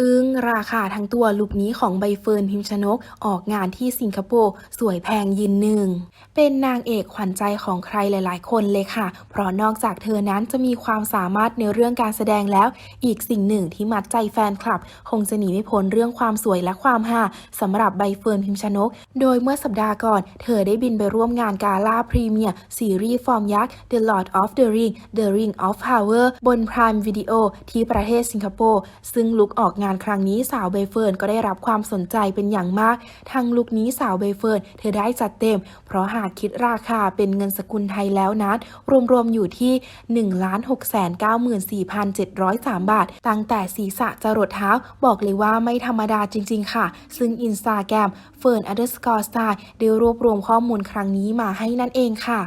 อึ้งราคาทั้งตัวลุคนี้ของใบเฟิร์นพิมชนก ออกงานที่สิงคโปร์สวยแพงยินหนึ่ง เป็นนางเอกขวัญใจของใครหลาย ๆ คนเลยค่ะ เพราะนอกจากเธอนั้นจะมีความสามารถในเรื่องการแสดงแล้ว อีกสิ่งหนึ่งที่มัดใจแฟนคลับ คงจะหนีไม่พ้นเรื่องความสวยและความฮาสำหรับใบเฟิร์นพิมชนก โดยเมื่อสัปดาห์ก่อน เธอได้บินไปร่วมงานกาล่าพรีเมียร์ซีรีส์ฟอร์มยักษ์ The Lord of the Ring The Ring of Power บน Prime Video ที่ประเทศสิงคโปร์ซึ่งลุกออกงานครั้งนี้สาวใบเฟิร์นก็ได้รับความสนใจเป็นอย่างมาก ทางลุกนี้สาวใบเฟิร์นเธอได้จัดเต็ม เพราะหากคิดราคาเป็นเงินสกุลไทยแล้วนั้น รวมๆอยู่ที่ 1,694,703 บาท ตั้งแต่ศีรษะจรดเท้าบอกเลยว่าไม่ธรรมดาจริง ๆ ค่ะ ซึ่งอินสตาแกรมเฟิร์น underscore style ได้รวบรวมข้อมูลครั้งนี้มาให้นั่นเองค่ะ